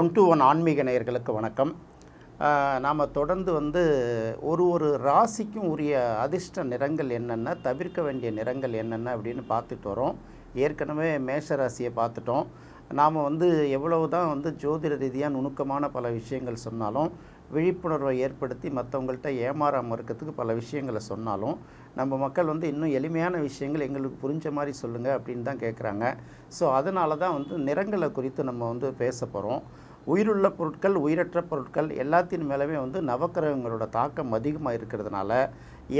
One to one ஆன்மீக நேயர்களுக்கு வணக்கம். நாம் தொடர்ந்து வந்து ஒரு ஒரு ராசிக்கும் உரிய அதிர்ஷ்ட நிறங்கள் என்னென்ன தவிர்க்க வேண்டிய நிறங்கள் என்னென்ன அப்படின்னு பார்த்துட்டு வரோம். ஏற்கனவே மேஷ ராசியை பார்த்துட்டோம். நாம் வந்து எவ்வளவு தான் வந்து ஜோதிட ரீதியாக நுணுக்கமான பல விஷயங்கள் சொன்னாலும் விழிப்புணர்வை ஏற்படுத்தி மற்றவங்கள்ட்ட ஏமாறாமல் இருக்கிறதுக்கு பல விஷயங்களை சொன்னாலும் நம்ம மக்கள் வந்து இன்னும் எளிமையான விஷயங்கள் எங்களுக்கு புரிஞ்ச மாதிரி சொல்லுங்கள் அப்படின்னு தான் கேட்குறாங்க ஸோ அதனால தான் வந்து நிறங்களை குறித்து நம்ம வந்து பேச போகிறோம் உயிருள்ள பொருட்கள் உயிரற்ற பொருட்கள் எல்லாத்தின் மேலவே வந்து நவக்கிரகங்களோட தாக்கம் அதிகமாக இருக்கிறதுனால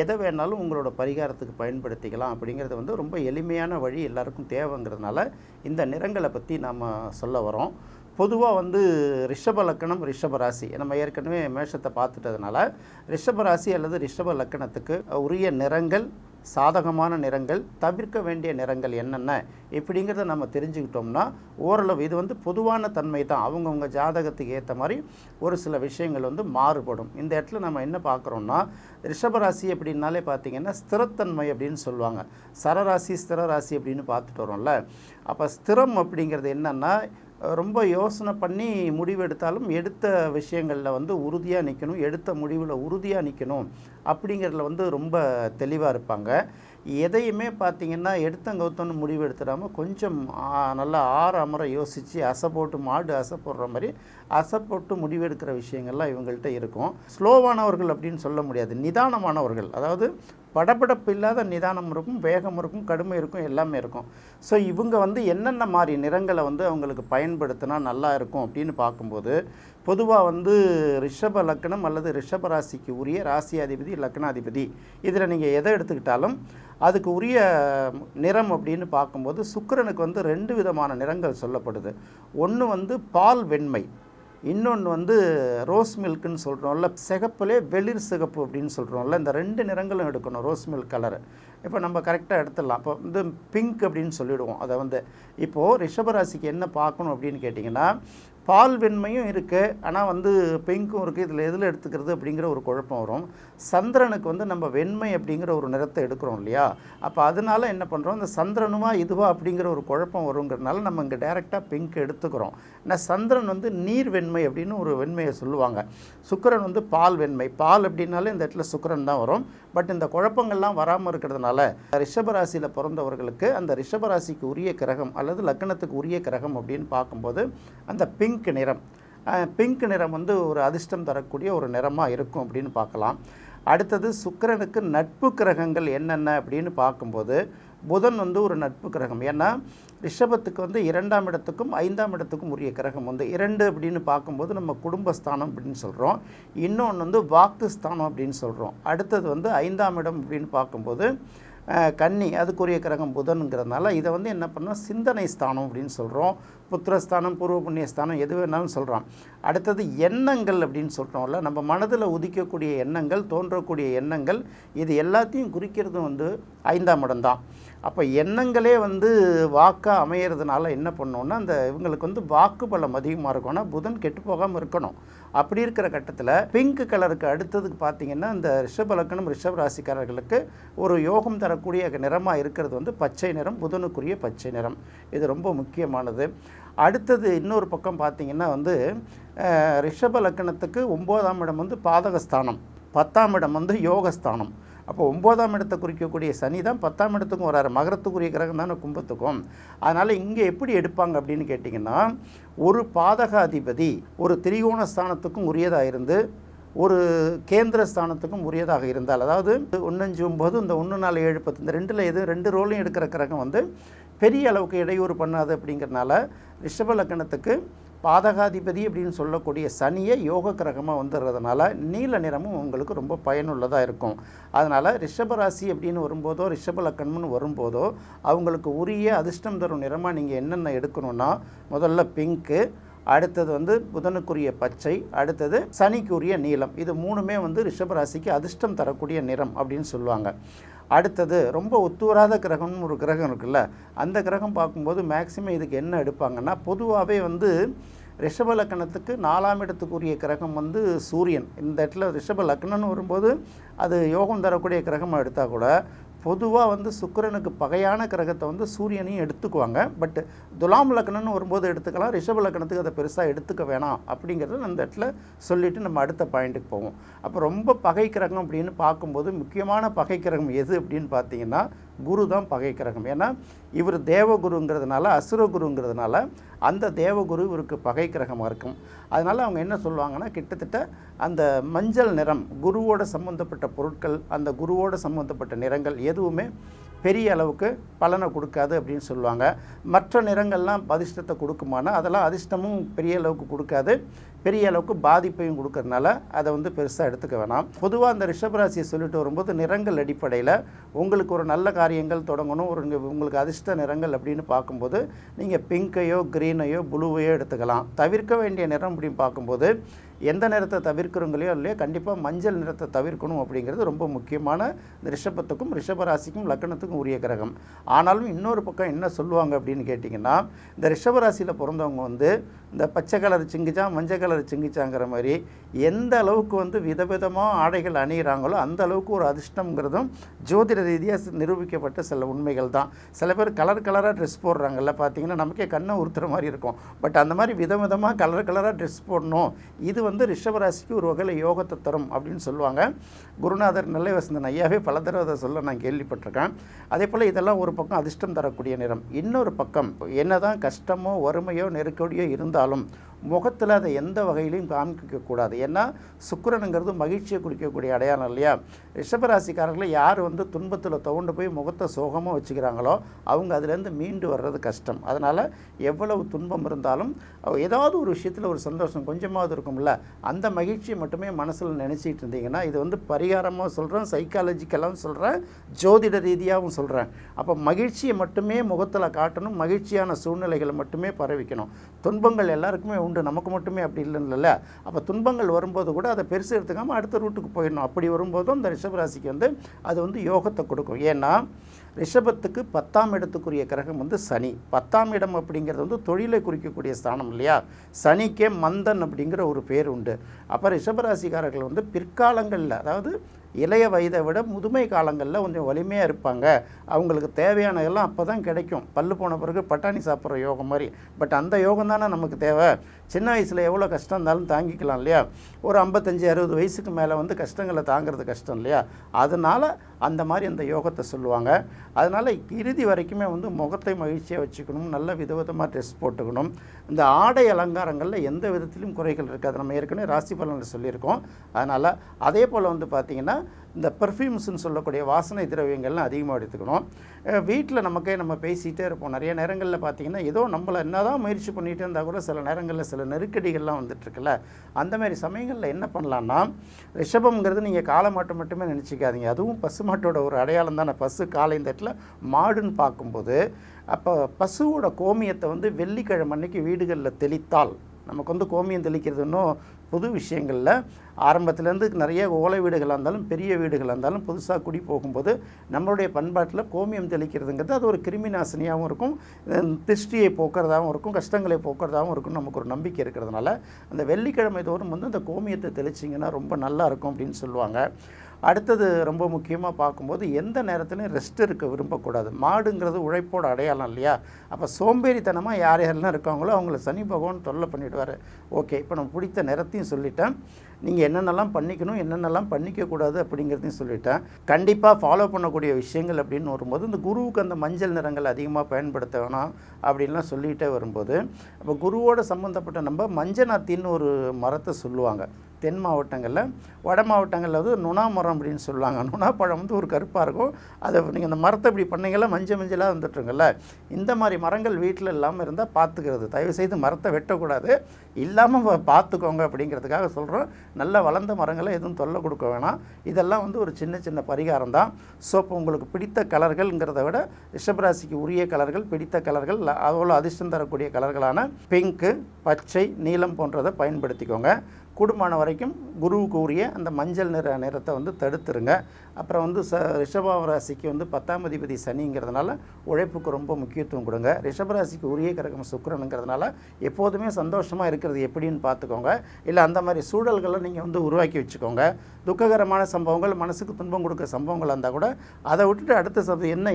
எதை வேணாலும் உங்களோட பரிகாரத்துக்கு பயன்படுத்திக்கலாம் அப்படிங்கிறது வந்து ரொம்ப எளிமையான வழி எல்லாருக்கும் தேவைங்கிறதுனால இந்த நிறங்களை பற்றி நாம் சொல்ல வரோம். பொதுவாக வந்து ரிஷப லக்கணம் ரிஷப ராசி. நம்ம ஏற்கனவே மேஷத்தை பார்த்துட்டதுனால ரிஷப ராசி அல்லது ரிஷப லக்கணத்துக்கு உரிய நிறங்கள் சாதகமான நிறங்கள் தவிர்க்க வேண்டிய நிறங்கள் என்னென்ன இப்படிங்கிறத நம்ம தெரிஞ்சுக்கிட்டோம்னா ஓரளவு இது வந்து பொதுவான தன்மை தான். அவங்கவுங்க ஜாதகத்துக்கு ஏற்ற மாதிரி ஒரு சில விஷயங்கள் வந்து மாறுபடும். இந்த இடத்துல நம்ம என்ன பார்க்குறோம்னா ரிஷபராசி அப்படின்னாலே பார்த்தீங்கன்னா ஸ்திரத்தன்மை அப்படின்னு சொல்லுவாங்க. சரராசி ஸ்திரராசி அப்படின்னு பார்த்துட்டு வரோம்ல. அப்போ ஸ்திரம் அப்படிங்கிறது என்னென்னா ரொம்ப யோசனை பண்ணி முடிவெடுத்தாலும் எடுத்த விஷயங்களில் வந்து உறுதியாக நிற்கணும் எடுத்த முடிவில் உறுதியாக நிற்கணும் அப்படிங்கிறதுல வந்து ரொம்ப தெளிவாக இருப்பாங்க. எதையுமே பார்த்தீங்கன்னா எடுத்தங்கவுத்தன்னு முடிவு எடுத்துடாமல் கொஞ்சம் நல்லா ஆற அமர யோசித்து அசை போட்டு மாடு அசை போடுற மாதிரி அசை போட்டு முடிவெடுக்கிற விஷயங்கள்லாம் இவங்கள்ட்ட இருக்கும். ஸ்லோவானவர்கள் அப்படின்னு சொல்ல முடியாது நிதானமானவர்கள். அதாவது படபடப்பு இல்லாத நிதானம் இருக்கும் வேகம் இருக்கும் கடுமை இருக்கும் எல்லாமே இருக்கும். ஸோ இவங்க வந்து என்னென்ன மாதிரி நிறங்களை வந்து அவங்களுக்கு பயன்படுத்தினா நல்லா இருக்கும் அப்படின்னு பார்க்கும்போது பொதுவாக வந்து ரிஷப லக்னம் அல்லது ரிஷப ராசிக்கு உரிய ராசியாதிபதி லக்னாதிபதி. இதில் நீங்கள் எதை எடுத்துக்கிட்டாலும் அதுக்கு உரிய நிறம் அப்படின்னு பார்க்கும்போது சுக்கரனுக்கு வந்து ரெண்டு விதமான நிறங்கள் சொல்லப்படுது. ஒன்று வந்து பால் வெண்மை. இன்னொன்று வந்து ரோஸ் மில்க்குன்னு சொல்கிறோம்ல சிகப்புலே வெளிர் சிகப்பு அப்படின்னு சொல்கிறோம்ல இந்த ரெண்டு நிறங்களும் எடுக்கணும் ரோஸ் மில்க் கலரு. இப்போ நம்ம கரெக்டாக எடுத்துடலாம். இப்போ வந்து பிங்க் அப்படின்னு சொல்லிவிடுவோம் அதை வந்து இப்போது ரிஷபராசிக்கு என்ன பார்க்கணும் அப்படின்னு கேட்டிங்கன்னா பால் வெண்மையும் இருக்குது ஆனால் வந்து பிங்க்கும் இருக்குது இதில் எதில் எடுத்துக்கிறது அப்படிங்கிற ஒரு குழப்பம் வரும். சந்திரனுக்கு வந்து நம்ம வெண்மை அப்படிங்கிற ஒரு நிறத்தை எடுக்கிறோம் இல்லையா? அப்போ அதனால என்ன பண்ணுறோம் இந்த சந்திரனுமா இதுவா அப்படிங்கிற ஒரு குழப்பம் வருங்கிறதுனால நம்ம இங்கே டைரெக்டாக பிங்க் எடுத்துக்கிறோம். ஏன்னா சந்திரன் வந்து நீர் வெண்மை அப்படின்னு ஒரு வெண்மையை சொல்லுவாங்க. சுக்கரன் வந்து பால் வெண்மை. பால் அப்படின்னாலே இந்த இடத்துல சுக்கரன் தான் வரும். பட் இந்த குழப்பங்கள்லாம் வராமல் இருக்கிறதுனால ரிஷபராசியில் பிறந்தவர்களுக்கு அந்த ரிஷபராசிக்கு உரிய கிரகம் அல்லது லக்னத்துக்கு உரிய கிரகம் அப்படின்னு பார்க்கும்போது அந்த பிங்க் நிறம். பிங்க் நிறம் வந்து ஒரு அதிர்ஷ்டம் தரக்கூடிய ஒரு நிறமாக இருக்கும் அப்படின்னு பார்க்கலாம். அடுத்தது சுக்கரனுக்கு நட்பு கிரகங்கள் என்னென்ன அப்படின்னு பார்க்கும்போது புதன் வந்து ஒரு நட்பு கிரகம். ஏன்னா ரிஷபத்துக்கு வந்து இரண்டாம் இடத்துக்கும் ஐந்தாம் இடத்துக்கும் உரிய கிரகம் வந்து இரண்டு அப்படின்னு பார்க்கும்போது நம்ம குடும்பஸ்தானம் அப்படின்னு சொல்கிறோம் இன்னொன்று வந்து வாக்கு ஸ்தானம் அப்படின்னு சொல்கிறோம் அடுத்தது வந்து ஐந்தாம் இடம் அப்படின்னு பார்க்கும்போது கன்னி அதுக்குரிய கிரகம் புதனுங்கிறதுனால இதை வந்து என்ன பண்ணோம் சிந்தனை ஸ்தானம் அப்படின்னு சொல்கிறோம் புத்திரஸ்தானம் பூர்வ புண்ணிய ஸ்தானம் எது வேணாலும் சொல்கிறோம் அடுத்தது எண்ணங்கள் அப்படின்னு சொல்கிறோம்ல நம்ம மனதில் உதிக்கக்கூடிய எண்ணங்கள் தோன்றக்கூடிய எண்ணங்கள் இது எல்லாத்தையும் குறிக்கிறது வந்து ஐந்தாம் இடம் தான். அப்போ எண்ணங்களே வந்து வாக்காக அமையிறதுனால என்ன பண்ணோன்னா அந்த இவங்களுக்கு வந்து வாக்கு பலம் அதிகமாக இருக்கும்னா புதன் கெட்டு போகாமல் இருக்கணும். அப்படி இருக்கிற கட்டத்தில் பிங்க் கலருக்கு அடுத்ததுக்கு பார்த்தீங்கன்னா இந்த ரிஷப லக்னம் ரிஷப ராசிக்காரர்களுக்கு ஒரு யோகம் தரக்கூடிய நிறமாக இருக்கிறது வந்து பச்சை நிறம் புதனுக்குரிய பச்சை நிறம். இது ரொம்ப முக்கியமானது. அடுத்தது இன்னொரு பக்கம் பார்த்தீங்கன்னா வந்து ரிஷப லக்கணத்துக்கு ஒம்போதாம் இடம் வந்து பாதகஸ்தானம். பத்தாம் இடம் வந்து யோகஸ்தானம். அப்போ ஒம்போதாம் இடத்தை குறிக்கக்கூடிய சனி தான் பத்தாம் இடத்துக்கும் வராரு. மகரத்துக்குரிய கிரகம் தானே கும்பத்துக்கும். அதனால் இங்கே எப்படி எடுப்பாங்க அப்படின்னு கேட்டிங்கன்னா ஒரு பாதகாதிபதி ஒரு திரிகோண ஸ்தானத்துக்கும் உரியதாக இருந்து ஒரு கேந்திர ஸ்தானத்துக்கும் உரியதாக இருந்தால் அதாவது ஒன்றஞ்சு ஒம்பது இந்த ஒன்று நாலு ஏழு பத்து இந்த ரெண்டில் எது ரெண்டு ரோலையும் எடுக்கிற கிரகம் வந்து பெரிய அளவுக்கு இடையூறு பண்ணாது அப்படிங்கிறனால ரிஷப லக்கணத்துக்கு பாதகாதிபதி அப்படின்னு சொல்லக்கூடிய சனியை யோக கிரகமாக வந்துடுறதுனால நீல நிறமும் உங்களுக்கு ரொம்ப பயனுள்ளதாக இருக்கும். அதனால் ரிஷபராசி அப்படின்னு வரும்போதோ ரிஷப லக்கணம்னு வரும்போதோ அவங்களுக்கு உரிய அதிர்ஷ்டம் தரும் நிறமாக நீங்கள் என்னென்ன எடுக்கணும்னா முதல்ல பிங்க்கு அடுத்தது வந்து புதனுக்குரிய பச்சை அடுத்தது சனிக்குரிய நீளம் இது மூணுமே வந்து ரிஷபராசிக்கு அதிர்ஷ்டம் தரக்கூடிய நிறம் அப்படின்னு சொல்லுவாங்க. அடுத்தது ரொம்ப ஒத்துவராத கிரகம்னு ஒரு கிரகம் இருக்குல்ல அந்த கிரகம் பார்க்கும்போது மேக்சிமம் இதுக்கு என்ன எடுப்பாங்கன்னா பொதுவாகவே வந்து ரிஷப லக்கணத்துக்கு நாலாம் இடத்துக்குரிய கிரகம் வந்து சூரியன். இந்த இடத்துல ரிஷப லக்னம்னு வரும்போது அது யோகம் தரக்கூடிய கிரகமாக எடுத்தால் கூட பொதுவாக வந்து சுக்கரனுக்கு பகையான கிரகத்தை வந்து சூரியனையும் எடுத்துக்குவாங்க. பட் துலாம் லக்னம்னு வரும்போது எடுத்துக்கலாம் ரிஷப லக்னத்துக்கு அதை பெருசாக எடுத்துக்க வேணாம் அப்படிங்கிறத அந்த இடத்துல சொல்லிவிட்டு நம்ம அடுத்த பாயிண்ட்டுக்கு போவோம். அப்போ ரொம்ப பகை கிரகம் அப்படின்னு பார்க்கும்போது முக்கியமான பகை கிரகம் எது அப்படின்னு பார்த்தீங்கன்னா குரு தான் பகை கிரகம். ஏன்னா இவர் தேவகுருங்கிறதுனால அசுரகுருங்கிறதுனால அந்த தேவகுரு இவருக்கு பகை கிரகமாக இருக்கும். அதனால் அவங்க என்ன சொல்லுவாங்கன்னா கிட்டத்தட்ட அந்த மஞ்சள் நிறம் குருவோட சம்மந்தப்பட்ட பொருட்கள் அந்த குருவோட சம்மந்தப்பட்ட நிறங்கள் எதுவுமே பெரிய அளவுக்கு பலனை கொடுக்காது அப்படின்னு சொல்லுவாங்க. மற்ற நிறங்கள்லாம் அதிர்ஷ்டத்தை கொடுக்குமானா அதெல்லாம் அதிர்ஷ்டமும் பெரிய அளவுக்கு கொடுக்காது. பெரிய அளவுக்கு பாதிப்பையும் கொடுக்கறதுனால அதை வந்து பெருசாக எடுத்துக்க வேணாம். பொதுவாக அந்த ரிஷபராசியை சொல்லிட்டு வரும்போது நிறங்கள் அடிப்படையில் உங்களுக்கு ஒரு நல்ல காரியங்கள் தொடங்கணும். ஒரு உங்களுக்கு அதிர்ஷ்ட நிறங்கள் அப்படின்னு பார்க்கும்போது நீங்கள் பிங்கையோ க்ரீனையோ ப்ளூவையோ எடுத்துக்கலாம். தவிர்க்க வேண்டிய நிறம் அப்படின்னு பார்க்கும்போது எந்த நிறத்தை தவிர்க்கிறவங்களையோ இல்லையோ கண்டிப்பாக மஞ்சள் நிறத்தை தவிர்க்கணும் அப்படிங்கிறது ரொம்ப முக்கியமான இந்த ரிஷபத்துக்கும் ரிஷபராசிக்கும் லக்னத்துக்கும் உரிய கிரகம். ஆனாலும் இன்னொரு பக்கம் என்ன சொல்லுவாங்க அப்படின்னு கேட்டிங்கன்னா இந்த ரிஷபராசியில் பிறந்தவங்க வந்து இந்த பச்சை கலர் சிங்கிச்சா மஞ்சள் கலர் சிங்கிச்சாங்கிற மாதிரி எந்த அளவுக்கு வந்து விதவிதமாக ஆடைகள் அணிகிறாங்களோ அந்த அளவுக்கு ஒரு அதிர்ஷ்டங்கிறதும் ஜோதிட ரீதியாக நிரூபிக்கப்பட்ட சில உண்மைகள் தான். சில பேர் கலர் கலராக ட்ரெஸ் போடுறாங்கல்ல பார்த்தீங்கன்னா நமக்கே கண்ணை உறுத்துற மாதிரி இருக்கும். பட் அந்த மாதிரி விதவிதமாக கலர் கலராக ட்ரெஸ் போடணும். இது வந்து ரிஷபராசிக்கு ஒரு வகையில் யோகத்தை தரும் அப்படின்னு சொல்லுவாங்க. குருநாதர் நெல்லை வசந்தன் ஐயாவே பல தடவை அதை சொல்ல நான் கேள்விப்பட்டிருக்கேன். அதே போல் இதெல்லாம் ஒரு பக்கம் அதிர்ஷ்டம் தரக்கூடிய நிறம். இன்னொரு பக்கம் என்னதான் கஷ்டமோ வறுமையோ நெருக்கடியோ இருந்தாலும் முகத்தில் அதை எந்த வகையிலையும் காமிக்கக்கூடாது ஏன்னா சுக்கிரனுங்கிறது மகிழ்ச்சியை குறிக்கக்கூடிய அடையாளம் இல்லையா? ரிஷபராசிக்காரர்களை யார் வந்து துன்பத்தில் துவண்டு போய் முகத்தை சோகமாக வச்சுக்கிறாங்களோ அவங்க அதுலேருந்து மீண்டு வர்றது கஷ்டம். அதனால் எவ்வளவு துன்பம் இருந்தாலும் ஏதாவது ஒரு விஷயத்தில் ஒரு சந்தோஷம் கொஞ்சமாவது இருக்கும்ல அந்த மகிழ்ச்சியை மட்டுமே மனசில் நினச்சிட்டு இருந்தீங்கன்னா இது வந்து பரிகாரமாக சொல்கிறேன் சைக்காலஜிக்கலாகவும் சொல்கிறேன் ஜோதிட ரீதியாகவும் சொல்கிறேன் அப்போ மகிழ்ச்சியை மட்டுமே முகத்தில் காட்டணும் மகிழ்ச்சியான சூழ்நிலைகளை மட்டுமே பரவிக்கணும். துன்பங்கள் எல்லாருக்குமே உண்டு. நமக்கு மட்டுமே அப்படி இல்லைல்ல அப்போ துன்பங்கள் வரும்போது கூட அதை பெருசு எடுத்துக்காமல் அடுத்த ரூட்டுக்கு போயிடணும். அப்படி வரும்போதும் இந்த ரிஷபராசிக்கு வந்து அது வந்து யோகத்தை கொடுக்கும். ஏன்னா ரிஷபத்துக்கு பத்தாம் இடத்துக்குரிய கிரகம் வந்து சனி. பத்தாம் இடம் அப்படிங்கிறது வந்து தொழிலை குறிக்கக்கூடிய ஸ்தானம் இல்லையா? சனிக்கே மந்தன் அப்படிங்கிற ஒரு பேர் உண்டு. அப்போ ரிஷபராசிக்காரர்கள் வந்து பிற்காலங்களில் அதாவது இளைய வயதை விட முதுமை காலங்களில் கொஞ்சம் வலிமையாக இருப்பாங்க. அவங்களுக்கு தேவையானதெல்லாம் அப்போ தான் கிடைக்கும். பல்லு போன பிறகு பட்டாணி சாப்பிட்ற யோகம் மாதிரி. பட் அந்த யோகம் தானே நமக்கு தேவை. சின்ன வயசில் எவ்வளோ கஷ்டம் இருந்தாலும் தாங்கிக்கலாம் இல்லையா? ஒரு ஐம்பத்தஞ்சு அறுபது வயசுக்கு மேலே வந்து கஷ்டங்களை தாங்கிறது கஷ்டம் இல்லையா? அதனால் அந்த மாதிரி அந்த யோகத்தை சொல்லுவாங்க. அதனால் இறுதி வரைக்குமே வந்து முகத்தை மகிழ்ச்சியாக வச்சுக்கணும். நல்ல விதவிதமாக ட்ரெஸ் போட்டுக்கணும். இந்த ஆடை அலங்காரங்களில் எந்த விதத்திலும் குறைகள் இருக்காது. நம்ம ஏற்கனவே ராசி பலனில் சொல்லியிருக்கோம். அதனால் அதே போல் வந்து பார்த்திங்கன்னா இந்த பெர்ஃப்யூம்ஸ்னு சொல்லக்கூடிய வாசனை திரவியங்கள்லாம் அதிகமாக எடுத்துக்கணும். வீட்டில் நமக்கே நம்ம பேசிகிட்டே இருப்போம். நிறைய நேரங்களில் பார்த்திங்கன்னா ஏதோ நம்மளை என்ன தான் முயற்சி பண்ணிகிட்டே இருந்தால் கூட சில நேரங்களில் சில நெருக்கடிகள்லாம் வந்துட்டுருக்குல்ல. அந்த மாதிரி சமயங்களில் என்ன பண்ணலான்னா ரிஷபம்ங்கிறது நீங்கள் காலை மாட்டை மட்டுமே நினச்சிக்காதீங்க. அதுவும் பசுமாட்டோட ஒரு அடையாளம் தானே. பசு காலை இந்த இடத்துல மாடுன்னு பார்க்கும்போது அப்போ பசுவோட கோமியத்தை வந்து வெள்ளிக்கிழமை அன்னைக்கு வீடுகளில் தெளித்தால் நமக்கு வந்து கோமியம் தெளிக்கிறது இன்னும் புது விஷயங்களில் ஆரம்பத்துலேருந்து நிறைய ஓலை வீடுகளாக இருந்தாலும் பெரிய வீடுகளாக இருந்தாலும் புதுசாக குடி போகும்போது நம்மளுடைய பண்பாட்டில் கோமியம் தெளிக்கிறதுங்கிறது அது ஒரு கிருமி நாசினியாகவும் இருக்கும் திருஷ்டியை போக்குறதாகவும் இருக்கும் கஷ்டங்களை போக்குறதாகவும் இருக்கும். நமக்கு ஒரு நம்பிக்கை இருக்கிறதுனால அந்த வெள்ளிக்கிழமை தோறும் வந்து அந்த கோமியத்தை தெளிச்சிங்கன்னா ரொம்ப நல்லா இருக்கும் அப்படின்னு சொல்லுவாங்க. அடுத்தது ரொம்ப முக்கியமாக பார்க்கும்போது எந்த நேரத்துலையும் ரெஸ்ட் இருக்க விரும்பக்கூடாது. மாடுங்கிறது உழைப்போட அடையாளம் இல்லையா? அப்போ சோம்பேறித்தனமாக யார் யாரெல்லாம் இருக்காங்களோ அவங்கள சனி பகவான் தொல்லை பண்ணிவிடுவார் ஓகே இப்போ நம்ம பிடித்த நேரத்தையும் சொல்லிட்டேன். நீங்கள் என்னென்னலாம் பண்ணிக்கணும் என்னென்னலாம் பண்ணிக்கக்கூடாது அப்படிங்கிறதையும் சொல்லிட்டேன். கண்டிப்பாக ஃபாலோ பண்ணக்கூடிய விஷயங்கள் அப்படின்னு வரும்போது இந்த குருவுக்கு அந்த மஞ்சள் நிறங்கள் அதிகமாக பயன்படுத்த வேணாம் அப்படின்லாம் சொல்லிகிட்டே வரும்போது அப்போ குருவோட சம்மந்தப்பட்ட நம்ம மஞ்சநாத்தின்னு ஒரு மரத்தை சொல்லுவாங்க. தென் மாவட்டங்களில் வட மாவட்டங்களில் வந்து நுணா மரம் அப்படின்னு சொல்லுவாங்க. நுணா பழம் வந்து ஒரு கருப்பாக இருக்கும். அதை நீங்கள் இந்த மரத்தை இப்படி பண்ணீங்களா மஞ்சள் மஞ்சளாக வந்துட்டுருங்கல்ல இந்த மாதிரி மரங்கள் வீட்டில் இல்லாமல் இருந்தால் பார்த்துக்கிறது தயவுசெய்து மரத்தை வெட்டக்கூடாது. இல்லாமல் பார்த்துக்கோங்க அப்படிங்கிறதுக்காக சொல்கிறோம் நல்ல வளர்ந்த மரங்களை எதுவும் தொல்லை கொடுக்க வேணாம். இதெல்லாம் வந்து ஒரு சின்ன சின்ன பரிகாரம் தான் ஸோ இப்போ உங்களுக்கு பிடித்த கலர்கள்ங்கிறத விட ரிஷபராசிக்கு உரிய கலர்கள் பிடித்த கலர்கள் அவ்வளோ அதிர்ஷ்டம் தரக்கூடிய கலர்களான பிங்க்கு பச்சை நீலம் போன்றதை பயன்படுத்திக்கோங்க. கூடுமான வரைக்கும் குருவுக்கு உரிய அந்த மஞ்சள் நிற நிறத்தை வந்து தடுத்துருங்க. அப்புறம் வந்து ச ரிஷப ராசிக்கு வந்து பத்தாம் அதிபதி சனிங்கிறதுனால உழைப்புக்கு ரொம்ப முக்கியத்துவம் கொடுங்க. ரிஷபராசிக்கு உரிய கிரகம் சுக்கரனுங்கிறதுனால எப்போதுமே சந்தோஷமாக இருக்கிறது எப்படின்னு பார்த்துக்கோங்க. இல்லை அந்த மாதிரி சூழல்களை நீங்கள் வந்து உருவாக்கி வச்சுக்கோங்க. துக்ககரமான சம்பவங்கள் மனசுக்கு துன்பம் கொடுக்குற சம்பவங்கள் இருந்தால் கூட அதை விட்டுட்டு அடுத்த சப்தம் என்ன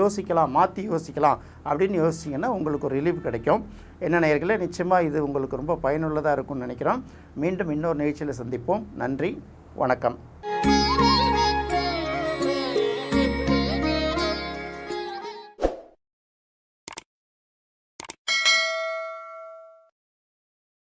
யோசிக்கலாம் மாற்றி யோசிக்கலாம் அப்படின்னு யோசிச்சிங்கன்னா உங்களுக்கு ஒரு ரிலீஃப் கிடைக்கும். என்ன நேர்களே நிச்சயமாக இது உங்களுக்கு ரொம்ப பயனுள்ளதாக இருக்கும்னு நினைக்கிறோம். மீண்டும் இன்னொரு நிகழ்ச்சியில் சந்திப்போம். நன்றி வணக்கம்.